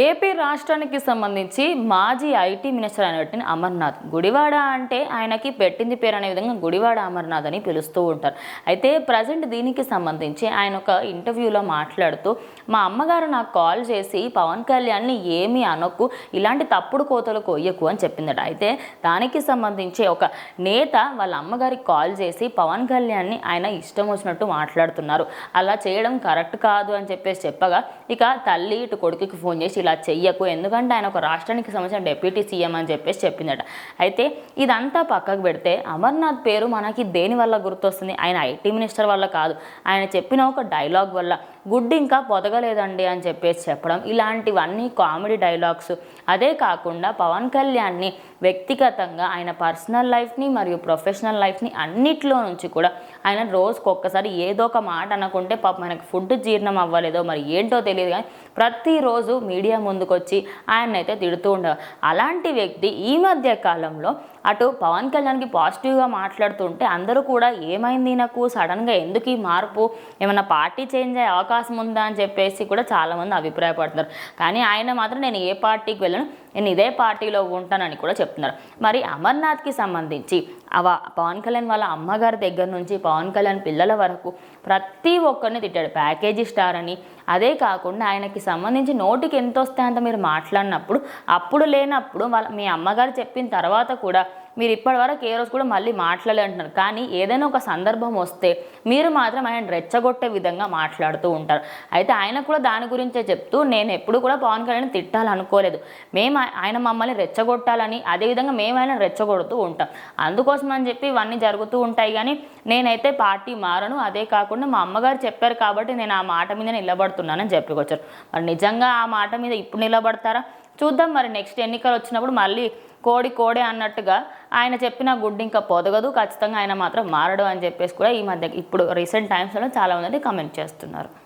AP రాష్ట్రానికి సంబంధించి మాజీ ఐటీ మినిస్టర్ అయినటువంటి అమర్నాథ్. గుడివాడ అంటే ఆయనకి పెట్టింది పేరు అనే విధంగా గుడివాడ అమర్నాథ్ అని పిలుస్తూ ఉంటారు. అయితే ప్రజెంట్ దీనికి సంబంధించి ఆయన ఒక ఇంటర్వ్యూలో మాట్లాడుతూ మా అమ్మగారు నాకు కాల్ చేసి పవన్ కళ్యాణ్ని ఏమీ అనొక్కు ఇలాంటి తప్పుడు కోతలు కొయ్యకు అని చెప్పిందట. అయితే దానికి సంబంధించి ఒక నేత వాళ్ళ అమ్మగారికి కాల్ చేసి పవన్ కళ్యాణ్ని ఆయన ఇష్టం వచ్చినట్టు మాట్లాడుతున్నారు. అలా చేయడం కరెక్ట్ కాదు అని చెప్పేసి చెప్పగా ఇక తల్లి ఇటు కొడుకుకి ఫోన్ చేసి ఇలా చెయ్యకు. ఎందుకంటే ఆయన ఒక రాష్ట్రానికి సంబంధించిన డెప్యూటీ సీఎం అని చెప్పేసి చెప్పిందట. అయితే ఇదంతా పక్కకు పెడితే అమర్నాథ్ పేరు మనకి దేని వల్ల గుర్తొస్తుంది? ఆయన ఐటీ మినిస్టర్ వల్ల కాదు. ఆయన చెప్పిన ఒక డైలాగ్ వల్ల. గుడ్డు ఇంకా పొదగలేదండి అని చెప్పేసి చెప్పడం. ఇలాంటివన్నీ కామెడీ డైలాగ్స్. అదే కాకుండా పవన్ కళ్యాణ్ని వ్యక్తిగతంగా ఆయన పర్సనల్ లైఫ్ని మరియు ప్రొఫెషనల్ లైఫ్ని అన్నిట్లో నుంచి కూడా ఆయన రోజుకు ఒక్కసారి ఏదో ఒక మాట అనుకుంటే పాప మనకు ఫుడ్ జీర్ణం అవ్వలేదో మరి ఏంటో తెలియదు కానీ ప్రతిరోజు మీడియా ముందుకొచ్చి ఆయన అయితే తిడుతూ ఉండేవారు. అలాంటి వ్యక్తి ఈ మధ్య కాలంలో అటు పవన్ కళ్యాణ్కి పాజిటివ్గా మాట్లాడుతుంటే అందరూ కూడా ఏమైంది నాకు? సడన్గా ఎందుకు ఈ మార్పు? ఏమైనా పార్టీ చేంజ్ అయ్యే అవకాశం ఉందా అని చెప్పేసి కూడా చాలామంది అభిప్రాయపడుతున్నారు. కానీ ఆయన మాత్రం నేను ఏ పార్టీకి వెళ్ళను నేను ఇదే పార్టీలో ఉంటానని కూడా చెప్తున్నారు. మరి అమర్నాథ్కి సంబంధించి అవ పవన్ కళ్యాణ్ వాళ్ళ అమ్మగారి దగ్గర నుంచి పవన్ కళ్యాణ్ పిల్లల వరకు ప్రతి ఒక్కరిని తిట్టాడు. ప్యాకేజీ స్టార్ అని. అదే కాకుండా ఆయనకి సంబంధించి నోటికి ఎంత వస్తే అంత మీరు మాట్లాడినప్పుడు అప్పుడు లేనప్పుడు వాళ్ళ మీ అమ్మగారు చెప్పిన తర్వాత కూడా మీరు ఇప్పటివరకు ఏ రోజు కూడా మళ్ళీ మాట్లాడలేంటున్నారు కానీ ఏదైనా ఒక సందర్భం వస్తే మీరు మాత్రం ఆయన రెచ్చగొట్టే విధంగా మాట్లాడుతూ ఉంటారు. అయితే ఆయన కూడా దాని గురించే చెప్తూ నేను ఎప్పుడు కూడా పవన్ కళ్యాణ్ తిట్టాలనుకోలేదు. మేము ఆయన మమ్మల్ని రెచ్చగొట్టాలని అదేవిధంగా మేము ఆయన రెచ్చగొడుతూ ఉంటాం. అందుకోసం అని చెప్పి ఇవన్నీ జరుగుతూ ఉంటాయి. కానీ నేనైతే పార్టీ మారను. అదే కాకుండా మా అమ్మగారు చెప్పారు కాబట్టి నేను ఆ మాట మీద నిలబడుతున్నానని చెప్పుకొచ్చారు మరి నిజంగా ఆ మాట మీద ఇప్పుడు నిలబడతారా? చూద్దాం. మరి నెక్స్ట్ ఎన్నికలు వచ్చినప్పుడు మళ్ళీ కోడి కోడే అన్నట్టుగా ఆయన చెప్పిన గుడ్డు ఇంకా పొదగదు. ఖచ్చితంగా ఆయన మాత్రం మారడు అని చెప్పేసి కూడా ఈ మధ్య ఇప్పుడు రీసెంట్ టైమ్స్లో చాలామంది కమెంట్ చేస్తున్నారు.